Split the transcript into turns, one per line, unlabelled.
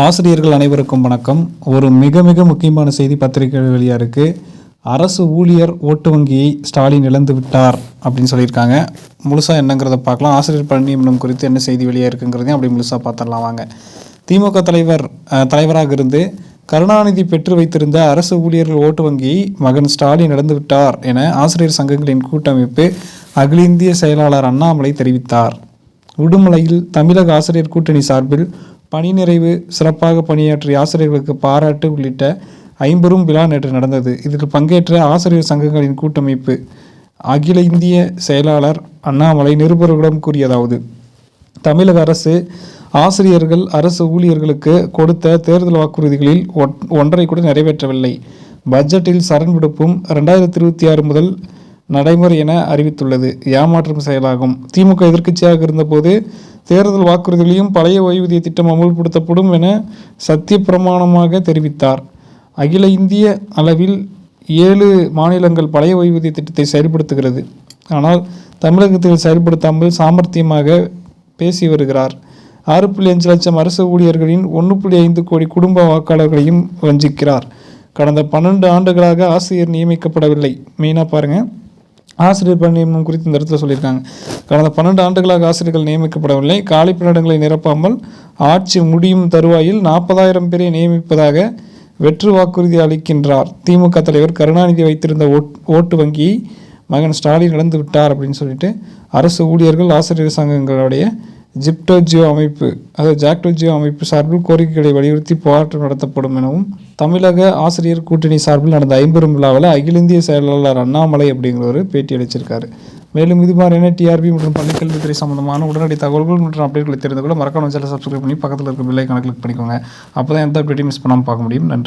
ஆசிரியர்கள் அனைவருக்கும் வணக்கம். ஒரு மிக மிக முக்கியமான செய்தி பத்திரிகை வெளியாக இருக்குது அரசு ஊழியர் ஓட்டு வங்கியை ஸ்டாலின் இழந்து விட்டார் அப்படின்னு சொல்லியிருக்காங்க. முழுசாக என்னங்கிறத பார்க்கலாம். ஆசிரியர் பணி நியமனம் குறித்து என்ன செய்தி வெளியாக இருக்குங்கிறதையும் அப்படி முழுசாக பார்த்துடலாம் வாங்க. திமுக தலைவர் தலைவராக இருந்து கருணாநிதி பெற்று வைத்திருந்த அரசு ஊழியர்கள் ஓட்டு வங்கியை மகன் ஸ்டாலின் இழந்து விட்டார் என ஆசிரியர் சங்கங்களின் கூட்டமைப்பு அகில இந்திய செயலாளர் அண்ணாமலை தெரிவித்தார். உடுமலையில் தமிழக ஆசிரியர் கூட்டணி சார்பில் பணி நிறைவு சிறப்பாக பணியாற்றிய ஆசிரியர்களுக்கு பாராட்டு உள்ளிட்ட ஐம்பெரும் விழா நேற்று நடந்தது. இதில் பங்கேற்ற ஆசிரியர் சங்கங்களின் கூட்டமைப்பு அகில இந்திய செயலாளர் அண்ணாமலை நிருபர்களிடம் கூறியதாவது தமிழக அரசு ஆசிரியர்கள் அரசு ஊழியர்களுக்கு கொடுத்த தேர்தல் வாக்குறுதிகளில் ஒன்றை கூட நிறைவேற்றவில்லை. பட்ஜெட்டில் சரண் விடுப்பும் ரெண்டாயிரத்தி இருபத்தி ஆறு முதல் நடைமுறை என அறிவித்துள்ளது. ஏமாற்றும் செயலாகும். திமுக எதிர்க்கட்சியாக இருந்தபோது தேர்தல் வாக்குறுதிகளையும் பழைய ஓய்வூதிய திட்டம் அமுல்படுத்தப்படும் என சத்திய பிரமாணமாக தெரிவித்தார். அகில இந்திய அளவில் ஏழு மாநிலங்கள் பழைய ஓய்வூதிய திட்டத்தை செயல்படுத்துகிறது. ஆனால் தமிழகத்தில் செயல்படுத்தாமல் சாமர்த்தியமாக பேசி வருகிறார். ஆறு புள்ளி அஞ்சு லட்சம் அரசு ஊழியர்களின் ஒன்று புள்ளி ஐந்து கோடி குடும்ப வாக்காளர்களையும் வஞ்சிக்கிறார். கடந்த பன்னெண்டு ஆண்டுகளாக ஆசிரியர் நியமிக்கப்படவில்லை. மெயினாக பாருங்கள் ஆசிரியர் பணி நியமனம் குறித்து இந்த இடத்துல சொல்லியிருக்காங்க. கடந்த பன்னெண்டு ஆண்டுகளாக ஆசிரியர்கள் நியமிக்கப்படவில்லை. காலி பணியிடங்களை நிரப்பாமல் ஆட்சி முடியும் தருவாயில் நாற்பதாயிரம் பேரை நியமிப்பதாக வெற்று வாக்குறுதி அளிக்கின்றார். திமுக தலைவர் கருணாநிதி வைத்திருந்த ஓட்- ஓட்டு வங்கியை மகன் ஸ்டாலின் இழந்து விட்டார் அப்படின்னு சொல்லிட்டு அரசு ஊழியர்கள் ஆசிரியர் சங்கங்களுடைய ஜிப்டோ ஜியோ அமைப்பு அதாவது ஜாக்டோ ஜியோ அமைப்பு சார்பில் கோரிக்கைகளை வலியுறுத்தி போராட்டம் நடத்தப்படும் எனவும் தமிழக ஆசிரியர் கூட்டணி சார்பில் நடந்த ஐம்பெரும் விழாவில் அகில இந்திய செயலாளர் அண்ணாமலை அப்படிங்கிறவர் பேட்டி அளிச்சிருக்காரு. மேலும் இது மாதிரியான டிஆர்பி மற்றும் பள்ளிக்கல்வித்துறை சம்பந்தமான உடனடி தகவல்கள் மற்றும் அப்டேட்களை தெரிந்து கொள்ள மறக்காம சேனல் சப்ஸ்கிரைப் பண்ணி பக்கத்தில் இருக்க பில்லை கணக்கு கிளிக் பண்ணிக்கோங்க. அப்போ தான் எந்த அப்டேட்டையும் மிஸ் பண்ணாமல் பார்க்க முடியும். நன்றி.